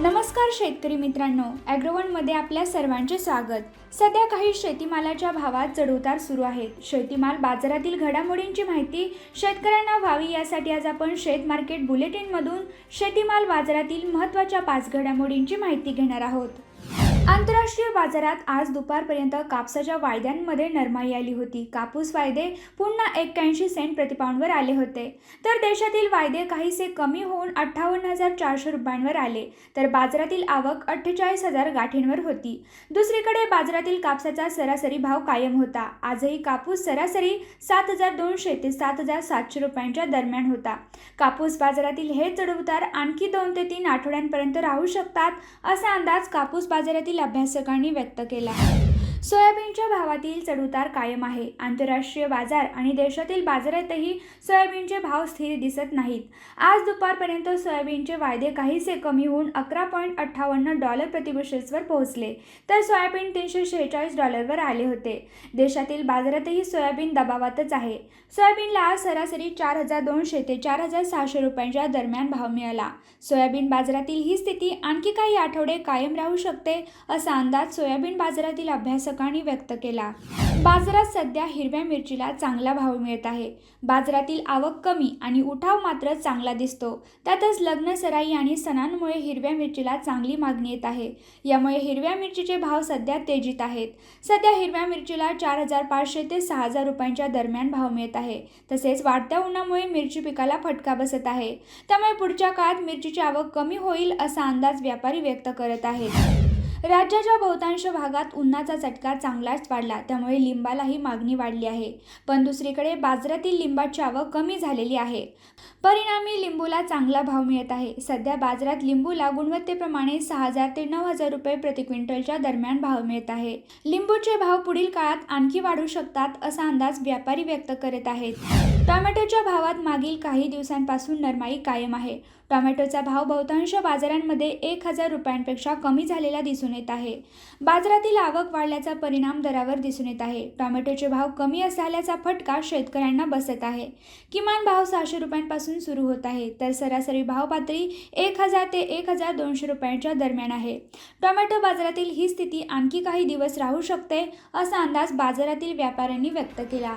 नमस्कार शेतकरी मित्रांनो ॲग्रोवनमध्ये आपल्या सर्वांचे स्वागत. सध्या काही शेतीमालाच्या भावात चढउतार सुरू आहेत. शेतीमाल बाजारातील घडामोडींची माहिती शेतकऱ्यांना व्हावी यासाठी आज आपण शेत मार्केट बुलेटिनमधून शेतीमाल बाजारातील महत्त्वाच्या पाच घडामोडींची माहिती घेणार आहोत. आंतरराष्ट्रीय बाजारात आज दुपारपर्यंत कापसाच्या वायद्यांमध्ये नरमाई आली होती. कापूस वायदे पुन्हा एक्क्याऐंशी सेंट प्रतिपाऊंडवर आले होते. तर देशातील वायदे काहीसे कमी होऊन अठ्ठावन्न हजार चारशे रुपयांवर आले. तर बाजारातील आवक अठ्ठेचाळीस हजार गाठींवर होती. दुसरीकडे बाजारातील कापसाचा सरासरी भाव कायम होता. आजही कापूस सरासरी सात हजार दोनशे ते सात हजार सातशे रुपयांच्या दरम्यान होता. कापूस बाजारातील हे चढउतार आणखी दोन ते तीन आठवड्यांपर्यंत राहू शकतात असा अंदाज कापूस बाजारातील अभ्यासकांनी व्यक्त केला सोयाबीनच्या भावातील चढउतार कायम आहे. आंतरराष्ट्रीय बाजार आणि देशातील बाजारातही सोयाबीनचे भाव स्थिर दिसत नाहीत. आज दुपारपर्यंत सोयाबीनचे वायदे काहीसे कमी होऊन अकरा पॉईंट अठ्ठावन्न डॉलर प्रतिबुशेल्सवर पोहोचले. तर सोयाबीन तीनशे शेहेचाळीस डॉलरवर आले होते. देशातील बाजारातही सोयाबीन दबावातच आहे. सोयाबीनला आज सरासरी चार हजार दोनशे ते चार हजार सहाशे रुपयांच्या दरम्यान भाव मिळाला. सोयाबीन बाजारातील ही स्थिती आणखी काही आठवडे कायम राहू शकते असा अंदाज सोयाबीन बाजारातील अभ्यास अभ्यासकांनी व्यक्त केला. बाजारात सध्या हिरव्या मिरचीला चांगला भाव मिळत आहे. बाजारातील आवक कमी आणि उठाव मात्र चांगला दिसतो. त्यातच लग्न सराई आणि सणांमुळे हिरव्या मिरचीला चांगली मागणी येत आहे. यामुळे हिरव्या मिरचीचे भाव सध्या तेजीत आहेत. सध्या हिरव्या मिरचीला चार हजार पाचशे ते सहा हजार रुपयांच्या दरम्यान भाव मिळत आहे. तसेच वाढत्या उन्हामुळे मिरची पिकाला फटका बसत आहे. त्यामुळे पुढच्या काळात मिरचीची आवक कमी होईल असा अंदाज व्यापारी व्यक्त करत आहेत. राज्याच्या बहुतांश भागात उन्हाचा चटका चांगलाच वाढला. त्यामुळे लिंबालाही मागणी वाढली आहे. पण दुसरीकडे बाजारातील लिंबाची आवक कमी झालेली आहे. परिणामी लिंबूला चांगला भाव मिळत आहे. सध्या बाजारात लिंबूला गुणवत्तेप्रमाणे सहा हजार ते नऊ हजार रुपये प्रति क्विंटलच्या दरम्यान भाव मिळत आहे. लिंबूचे भाव पुढील काळात आणखी वाढू शकतात असा अंदाज व्यापारी व्यक्त करत आहेत. टोमॅटोच्या भावात मागील काही दिवसांपासून नरमाई कायम आहे. टोमॅटोचा भाव बहुतांश बाजारांमध्ये एक हजार रुपयांपेक्षा कमी झालेला दिसून येत आहे. बाजारातील आवक वाढल्याचा परिणाम दरावर दिसून येत आहे. टोमॅटोचे भाव कमी असल्याचा फटका शेतकऱ्यांना बसत आहे. किमान भाव सहाशे रुपयांपासून सुरू होत आहे. तर सरासरी भाव पातळी एक हजार ते एक हजार दोनशे रुपयांच्या दरम्यान आहे. टोमॅटो बाजारातील ही स्थिती आणखी काही दिवस राहू शकते असा अंदाज बाजारातील व्यापाऱ्यांनी व्यक्त केला.